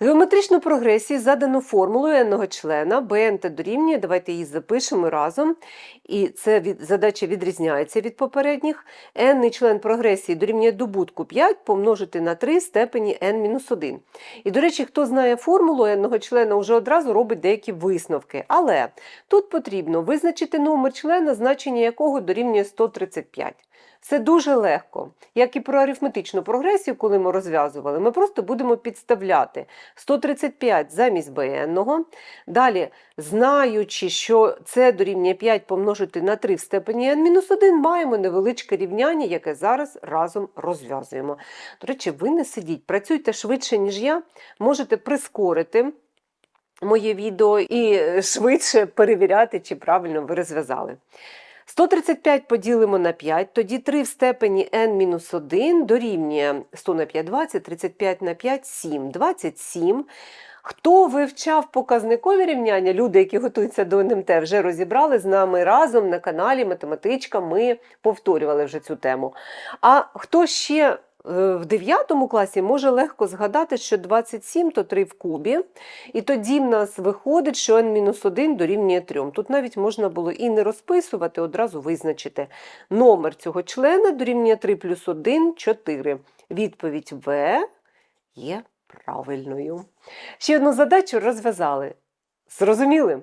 Геометричну прогресію задано формулою n-ного члена bnt дорівнює, давайте її запишемо разом. І це від, задача відрізняється від попередніх. n член прогресії дорівнює добутку 5 помножити на 3 степені n-1. І, до речі, хто знає формулу n-ного члена, вже одразу робить деякі висновки. Але тут потрібно визначити номер члена, значення якого дорівнює 135. Це дуже легко. Як і про арифметичну прогресію, коли ми розв'язували, ми просто будемо підставляти 135 замість bn. Далі, знаючи, що це дорівнює 5 помножити на 3 в степені n-1, маємо невеличке рівняння, яке зараз разом розв'язуємо. До речі, ви не сидіть, працюйте швидше, ніж я, можете прискорити. Моє відео і швидше перевіряти, чи правильно ви розв'язали. 135 поділимо на 5, тоді 3 в степені n-1 дорівнює 100 на 5 – 20, 35 на 5 – 7, 27. Хто вивчав показникові рівняння, люди, які готуються до НМТ, вже розібрали з нами разом на каналі Математичка, ми повторювали вже цю тему. А хто ще в 9 класі може легко згадати, що 27 то 3 в кубі, і тоді в нас виходить, що n-1 дорівнює 3. Тут навіть можна було і не розписувати, одразу визначити. Номер цього члена дорівнює 3 плюс 1 – 4. Відповідь В є правильною. Ще одну задачу розв'язали. Зрозуміли?